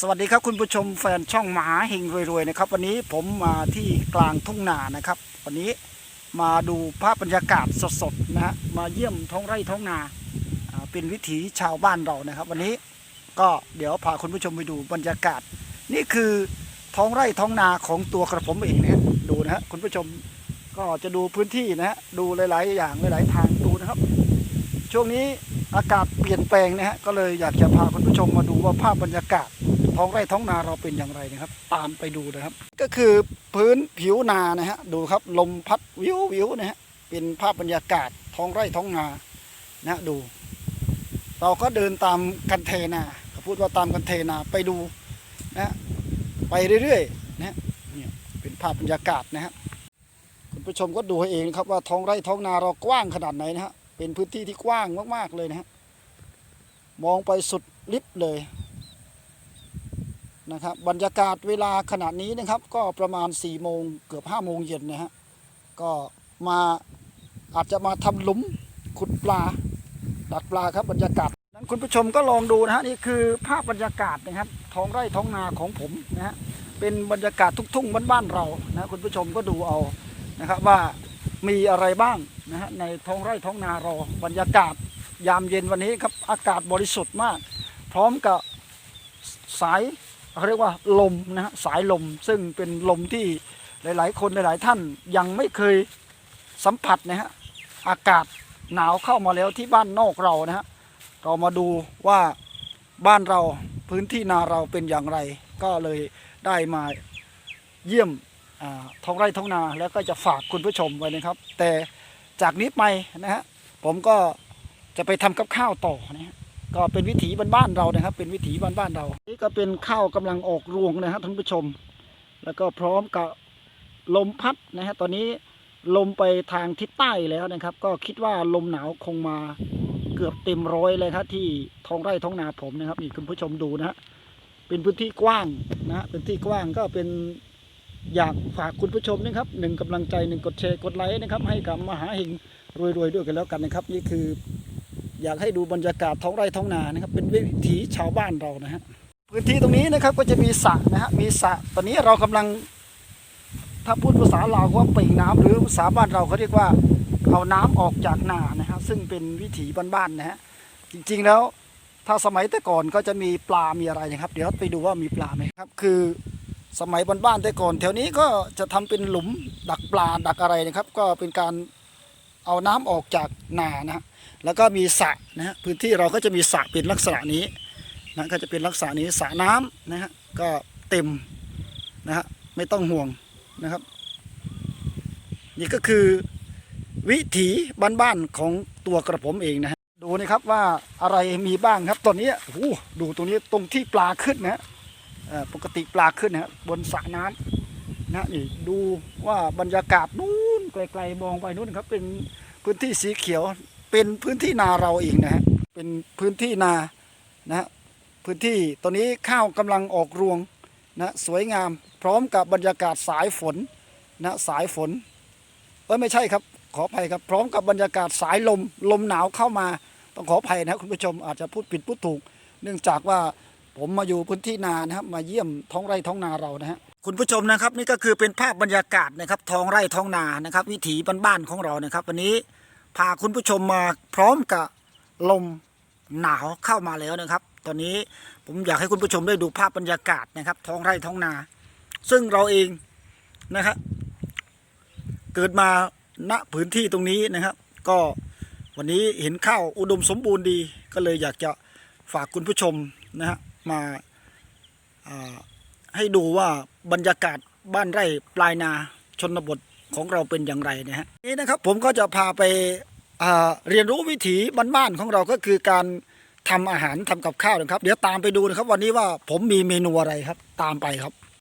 สวัสดีครับคุณผู้ชมแฟนช่องหมาเฮงรวยๆนะครับ วันนี้ผมมาที่กลางทุ่งนานะครับ วันนี้มาดูภาพบรรยากาศสดๆนะฮะมาเยี่ยมท้องไร่ท้องนาอ่าเป็นวิถีชาวบ้านเรานะครับ วันนี้ก็เดี๋ยวพาคุณผู้ชมไปดูบรรยากาศ นี่คือท้องไร่ท้องนาของตัวกระผมเองนะฮะดูนะฮะคุณผู้ชมก็จะดูพื้นที่นะฮะดูหลาย ๆ อย่างหลาย ๆ ทางดูนะครับ ช่วงนี้อากาศเปลี่ยนแปลงนะฮะก็เลยอยากจะพาคุณผู้ชมมาดูว่าภาพบรรยากาศ ท้องไร่ท้องนาเราเป็นอย่างไรนะครับ ตามไปดูนะครับ ก็คือพื้นผิวนานะฮะดูครับลมพัดวิววิวนะฮะเป็นภาพบรรยากาศท้องไร่ท้องนานะฮะดู เราก็เดินตามกันเทนาพูดว่าตามกันเทนาไปดูนะฮะไปเรื่อยๆนะฮะเนี่ยเป็นภาพบรรยากาศนะฮะคุณผู้ชมก็ดูให้เองนะครับว่าท้องไร่ท้องนาเรากว้างขนาดไหนนะฮะเป็นพื้นที่ที่กว้างมากๆเลยนะฮะมองไปสุดลิบเลย นะครับบรรยากาศเวลาขณะนี้นะครับ ก็ประมาณ4ี่โมงเกือบ5้าโมงเย็นนะฮะก็มาอาจจะมาทำหลุมขุดปลาดักปลาครับบรรยากาศนั้นคุณผู้ชมก็ลองดูนะฮะนี่คือภาพบรรยากาศนะครับท้องไร่ท้องนาของผมนะฮะเป็นบรรยากาศทุกทุ่งบ้านๆเรานะคุณผู้ชมก็ดูเอานะครับว่ามีอะไรบ้างนะฮะในท้องไร่ท้องนาเราบรรยากาศยามเย็นวันนี้ครับอากาศบริสุทธิ์มาก พร้อมกับสาย เขาเรียกว่าลมนะฮะสายลมซึ่งเป็นลมที่หลาย ๆ คนหลาย ๆ ท่านยังไม่เคยสัมผัสนะฮะอากาศหนาวเข้ามาแล้วที่บ้านนอกเรานะฮะเรามาดูว่าบ้านเราพื้นที่นาเราเป็นอย่างไร ก็เลยได้มาเยี่ยมท้องไร่ท้องนาแล้วก็จะฝากคุณผู้ชมไว้นะครับ แต่จากนี้ไปนะฮะผมก็จะไปทำกับข้าวต่อนะฮะ ก็เป็นวิถีบ้านๆเรานะครับ เป็นวิถีบ้านๆเรา นี่ก็เป็นข้าวกำลังออกรวงนะครับท่านผู้ชม แล้วก็พร้อมกับลมพัดนะฮะตอนนี้ลมไปทางทิศใต้แล้วนะครับ ก็คิดว่าลมหนาวคงมาเกือบเต็มร้อยเลยครับที่ท้องไร่ท้องนาผมนะครับนี่คุณผู้ชมดูนะฮะเป็นพื้นที่กว้างนะฮะเป็นที่กว้างก็เป็นอยากฝากคุณผู้ชมนะครับหนึ่งกำลังใจหนึ่งกดแชร์กดไลค์นะครับ ให้กับมหาเฮงรวยๆด้วยกันแล้วกันนะครับ นี่คือ อยากให้ดูบรรยากาศท้องไร่ท้องนานะครับ เป็นวิถีชาวบ้านเรานะฮะพื้นที่ตรงนี้นะครับก็จะมีสระนะฮะมีสระตอนนี้เรากำลัง ถ้าพูดภาษาลาวว่าเปล่งน้ำหรือภาษาบ้านเราเขาเรียกว่าเอาน้ำออกจากนานะฮะซึ่งเป็นวิถีบ้านๆนะฮะจริงๆแล้วถ้าสมัยแต่ก่อนก็จะมีปลา มีอะไรนะครับ เดี๋ยวไปดูว่ามีปลาไหมครับ คือสมัยบ้านๆแต่ก่อน แถวนี้ก็จะทำเป็นหลุมดักปลาดักอะไรนะครับ ก็เป็นการ เอาน้ำออกจากนานะ แล้วก็มีสระนะฮะพื้นที่เราก็จะมีสระเป็นลักษณะนี้นะก็จะเป็นลักษณะนี้สระน้ำนะฮะก็เต็มนะฮะไม่ต้องห่วงนะครับ นี่ก็คือวิถีบ้านๆของตัวกระผมเองนะฮะดูนะครับว่าอะไรมีบ้างครับตอนนี้โอ้ดูตรงนี้ตรงที่ปลาขึ้นนะฮะปกติปลาขึ้นนะฮะบนสระน้ำ นะนี่ดูว่าบรรยากาศนู้นไกลๆมองไปนู้นครับเป็นพื้นที่สีเขียว เป็นพื้นที่นาเราเองนะฮะเป็นพื้นที่นานะฮะพื้นที่ตอนนี้ข้าวกำลังออกรวงนะสวยงาม พร้อมกับบรรยากาศสายฝนนะสายฝนเอ้ยไม่ใช่ครับ ขออภัยครับ พร้อมกับบรรยากาศสายลมลมหนาวเข้ามาต้องขออภัยนะคุณผู้ชมอาจจะพูดผิดพูดถูก เนื่องจากว่าผมมาอยู่พื้นที่นานะครับมาเยี่ยมท้องไร่ท้องนาเรานะฮะ คุณผู้ชมนะครับนี่ก็คือเป็นภาพบรรยากาศนะครับท้องไร่ท้องนานะครับ วิถีบ้านๆของเรานะครับ วันนี้พาคุณผู้ชมมาพร้อมกับลมหนาวเข้ามาแล้วนะครับ ตอนนี้ผมอยากให้คุณผู้ชมได้ดูภาพบรรยากาศนะครับท้องไร่ท้องนา ซึ่งเราเองนะครับเกิดมาณพื้นที่ตรงนี้นะครับ ก็วันนี้เห็นข้าวอุดมสมบูรณ์ดี ก็เลยอยากจะฝากคุณผู้ชมนะฮะมาาให้ดูว่า บรรยากาศบ้านไร่ปลายนาชนบทของเราเป็นอย่างไรนะฮะนี่นะครับผมก็จะพาไปอ่าเรียนรู้วิถีบ้านๆของเราก็คือการทำอาหารทำกับข้าวนะครับ เดี๋ยวตามไปดูนะครับ วันนี้ว่าผมมีเมนูอะไรครับ ตามไปครับ